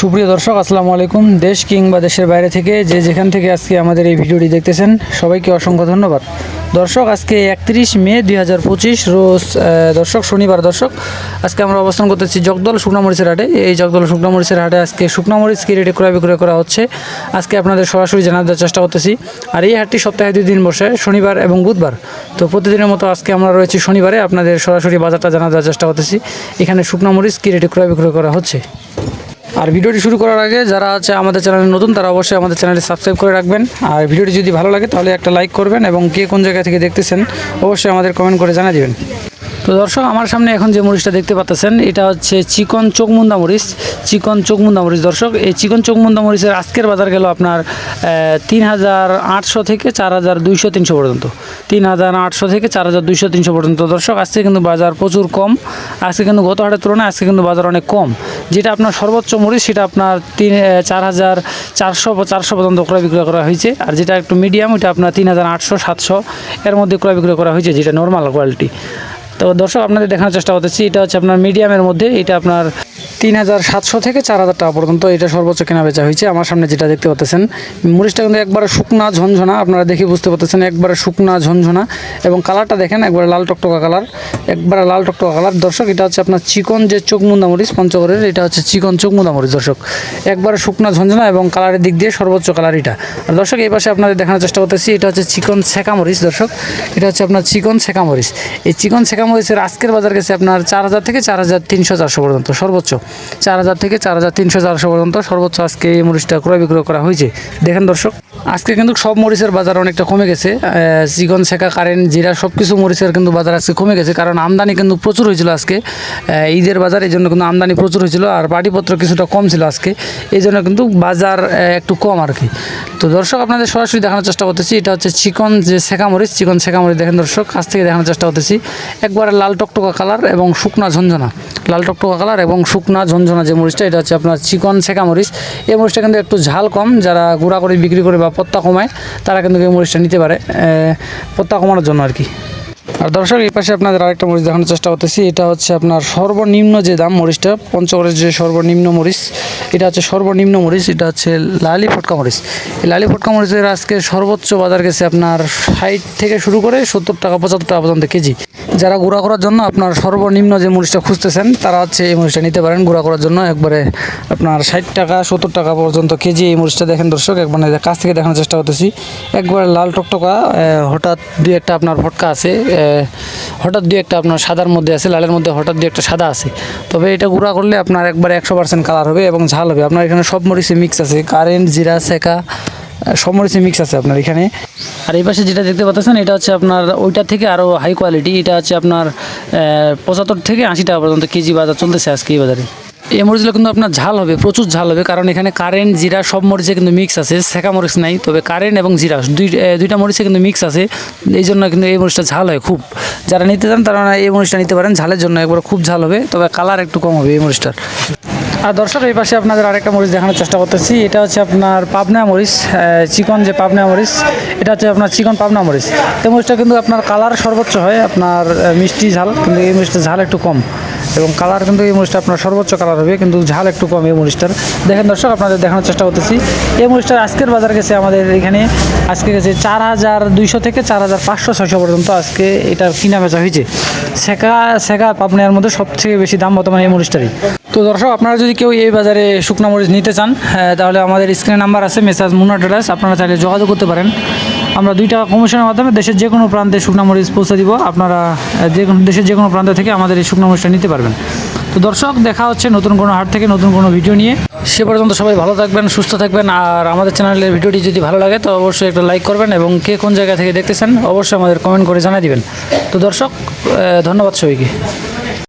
সুপ্রিয় দর্শক, আসসালামু আলাইকুম। দেশ কিংবা দেশের বাইরে থেকে যে যেখান থেকে আজকে আমাদের এই ভিডিওটি দেখতেছেন, সবাইকে অসংখ্য ধন্যবাদ। দর্শক, আজকে একত্রিশ মে দুই হাজার পঁচিশ, রোজ দর্শক, শনিবার দর্শক, আজকে আমরা অবস্থান করতেছি জগদল শুকনামরিচের হাটে। এই জগদল শুকনামরিচের হাটে আজকে শুকনামরিচ কি রেটে ক্রয় বিক্রয় করা হচ্ছে, আজকে আপনাদের সরাসরি দেওয়ার চেষ্টা করতেছি। আর এই হাটটি সপ্তাহে দুই দিন বসে, শনিবার এবং বুধবার। তো প্রতিদিনের মতো আজকে আমরা রয়েছি শনিবারে, আপনাদের সরাসরি বাজারটা দেওয়ার চেষ্টা করতেছি। এখানে শুকনামরিচ কি রেটে ক্রয় বিক্রয় করা হচ্ছে? আর ভিডিওটি শুরু করার আগে যারা আছে আমাদের চ্যানেলে নতুন, তারা অবশ্যই আমাদের চ্যানেলে সাবস্ক্রাইব করে রাখবেন। আর ভিডিওটি যদি ভালো লাগে, তাহলে একটা লাইক করবেন এবং কে কোন জায়গা থেকে দেখতেছেন, অবশ্যই আমাদের কমেন্ট করে জানা দিবেন। তো দর্শক, আমার সামনে এখন যে মরিচটা দেখতে পাচ্ছেন এটা হচ্ছে চিকন চোখমুন্দা মরিচ, চিকন চোখমুন্দা মরিচ। দর্শক, এই চিকন চোখমুন্দা মরিচের আজকের বাজার গেল আপনার তিন হাজার আটশো থেকে চার হাজার দুইশো তিনশো পর্যন্ত। তিন হাজার আটশো থেকে চার হাজার দুইশো তিনশো পর্যন্ত। দর্শক, আজকে কিন্তু বাজার প্রচুর কম। আজকে কিন্তু গত হাটের তুলনায় আজকে কিন্তু বাজার অনেক কম। যেটা আপনার সর্বোচ্চ মরিচ, সেটা আপনার তিন চার হাজার চারশো চারশো পর্যন্ত ক্রয় বিক্রয় করা হয়েছে। আর যেটা একটু মিডিয়াম ওটা আপনার তিন হাজার আটশো সাতশো এর মধ্যে ক্রয় বিক্রয় করা হয়েছে, যেটা নর্মাল কোয়ালিটি তো দর্শক আপনাদের দেখানোর চেষ্টা করতেছি। এটা হচ্ছে আপনার মিডিয়ামের মধ্যে এটা আপনার তিন হাজার সাতশো থেকে চার হাজার টাকা পর্যন্ত এটা সর্বোচ্চ কেনা বেচা হয়েছে। আমার সামনে যেটা দেখতে পাচ্ছেন মরিচটা কিন্তু একবারে শুকনা ঝনঝনা, আপনারা দেখে বুঝতে পারতেছেন একবারে শুকনা ঝনঝনা। এবং কালারটা দেখেন, একবারে লাল টকটকা কালার, একবারে লাল টকটকা কালার। দর্শক, এটা হচ্ছে আপনার চিকন যে চোখমুন্দা মরিচ, পঞ্চগড়ের, এটা হচ্ছে চিকন চোখমুন্দা মরিচ, দর্শক। একবারে শুকনা ঝনঝনা এবং কালারের দিক দিয়ে সর্বোচ্চ কালার এটা। আর দর্শক, এই পাশে আপনাদের দেখানোর চেষ্টা করতেছি, এটা হচ্ছে চিকন ছেঁকা মরিচ, দর্শক। এটা হচ্ছে আপনার চিকন ছেঁকা মরিচ। এই চিকন ছেঁকা মরিচের আজকের বাজার গেছে আপনার চার হাজার থেকে চার হাজার তিনশো চারশো পর্যন্ত, সর্বোচ্চ। চার হাজার থেকে চার হাজার তিনশো চারশো পর্যন্ত সর্বোচ্চ আজকে এই মরিচটা ক্রয় বিক্রয় করা হয়েছে। দেখেন দর্শক, আজকে কিন্তু সব মরিচের বাজার অনেকটা কমে গেছে। চিকন ছেঁকা কারেন্ট, জিরা সব কিছু মরিচের কিন্তু বাজার আজকে কমে গেছে, কারণ আমদানি কিন্তু প্রচুর হয়েছিল আজকে। ঈদের বাজার, এই জন্য কিন্তু আমদানি প্রচুর হয়েছিল আর পাটিপত্র কিছুটা কম ছিল আজকে। এই জন্য কিন্তু বাজার একটু কম আর কি। তো দর্শক, আপনাদের সরাসরি দেখানোর চেষ্টা করতেছি, এটা হচ্ছে চিকন যে ছেঁকা মরিচ, চিকন ছেঁকা মরিচ দেখেন দর্শক কাছ থেকে দেখানোর চেষ্টা করতেছি। একবারে লাল টকটকা কালার এবং শুকনা ঝঞ্ঝনা লাল টকটকা কালার এবং শুকনা ঝঞ্ঝনা যে মরিচটা, এটা হচ্ছে আপনার চিকন ছেঁকা মরিচ। এই মরিচটা কিন্তু একটু ঝাল কম, যারা গুঁড়া করে, বিক্রি করে বা পত্তা কমায়, তারা কিন্তু এই মরিচটা নিতে পারে। পত্তা কমানোর জন্য আর কি। আর দর্শক, এই পাশে আপনাদের আরেকটা মরিচ দেখানোর চেষ্টা করতেছি। এটা হচ্ছে আপনার সর্বনিম্ন যে দাম মরিচটা, পঞ্চগড়ের যে সর্বনিম্ন মরিচ, এটা হচ্ছে সর্বনিম্ন মরিচ, এটা হচ্ছে লালি ফটকা মরিচ। এই লালি ফটকা মরিচের আজকে সর্বোচ্চ বাজার গেছে আপনার ষাট থেকে শুরু করে সত্তর টাকা, পঁচাত্তর টাকা পর্যন্ত কেজি। যারা গুঁড়া করার জন্য আপনার সর্বনিম্ন যে মরিচটা খুঁজতেছেন, তারা হচ্ছে এই মরিচটা নিতে পারেন। গুঁড়া করার জন্য একবারে আপনার ষাট টাকা, সত্তর টাকা পর্যন্ত কেজি এই মরিচটা দেখেন দর্শক, একবার কাছ থেকে দেখানোর চেষ্টা করতেছি। একবারে লাল টকটকা হঠাৎ দুই একটা আপনার ফটকা আছে হঠাৎ দুই একটা আপনার সাদার মধ্যে আছে, লালের মধ্যে হঠাৎ দুই একটা সাদা আছে। তবে এটা গুঁড়া করলে আপনার একবারে একশো পার্সেন্ট কালার হবে এবং ঝাল হবে। আপনার এখানে সব মরিচে মিক্স আছে কারেন্ট জিরা, সেকা, সব মরিচে মিক্স আছে আপনার এখানে। আর এই পাশে যেটা দেখতে পাচ্ছেন, এটা হচ্ছে আপনার ওইটা থেকে আরও হাই কোয়ালিটি এটা হচ্ছে আপনার পঁচাত্তর থেকে আশি টাকা পর্যন্ত কেজি বাজার চলতেছে আজকে এই বাজারে। এই মরিচগুলো কিন্তু আপনার ঝাল হবে, প্রচুর ঝাল হবে, কারণ এখানে কারেন্ট জিরা সব মরিচে কিন্তু মিক্স আছে শেখা মরিচ নাই, তবে কারেন্ট এবং জিরা, দুই দুইটা মরিচে কিন্তু মিক্স আছে, এই জন্য কিন্তু এই মরিচটা ঝাল হয় খুব। যারা নিতে চান তারা এই মরিচটা নিতে পারেন, ঝালের জন্য একবার খুব ঝাল হবে, তবে কালার একটু কম হবে এই মরিচটার। আর দর্শক, এই পাশে আপনাদের আরেকটা মরিচ দেখানোর চেষ্টা করতেছি। এটা হচ্ছে আপনার পাবনা মরিচ চিকন যে পাবনা মরিচ, এটা হচ্ছে আপনার চিকন পাবনা মরিচ। তো মরিচটা কিন্তু আপনার কালার সর্বোচ্চ হয়, আপনার মিষ্টি ঝাল, কিন্তু এই মরিচটা ঝাল একটু কম। এবং কালার কিন্তু এই মরিচটা আপনার সর্বোচ্চ কালার হবে, কিন্তু ঝাল একটু কম এই মরিচটার দেখেন দর্শক, আপনাদের দেখানোর চেষ্টা করতেছি। এই মরিচটার আজকের বাজার গেছে আমাদের এখানে, আজকে গেছে চার হাজার দুইশো থেকে চার হাজার পাঁচশো ছয়শো পর্যন্ত আজকে এটা কিনা বেচা হয়েছে। শেখা শেখা পাবনার মধ্যে সবথেকে বেশি দাম বর্তমানে এই মরিচটারই তো দর্শক, আপনারা যদি কেউ এই বাজারে শুকনা মরিচ নিতে চান তাহলে আমাদের স্ক্রিনে নাম্বার আছে মেসাজ মুন্না ট্রেডার্স আপনারা চাইলে যোগাযোগ করতে পারেন। আমরা দুইটা কমিশনের মাধ্যমে দেশের যে কোনো প্রান্তে শুকনা মরিচ পৌঁছে দিব। আপনারা যে কোনো, দেশের যে কোনো প্রান্ত থেকে আমাদের এই শুকনা মরিচটা নিতে পারবেন। তো দর্শক, দেখা হচ্ছে নতুন কোনো হাট থেকে নতুন কোনো ভিডিও নিয়ে। সে পর্যন্ত সবাই ভালো থাকবেন, সুস্থ থাকবেন। আর আমাদের চ্যানেলের ভিডিওটি যদি ভালো লাগে, তো অবশ্যই একটা লাইক করবেন এবং কে কোন জায়গা থেকে দেখতেছেন, অবশ্যই আমাদের কমেন্ট করে জানিয়ে দিবেন। তো দর্শক ধন্যবাদ সবাইকে।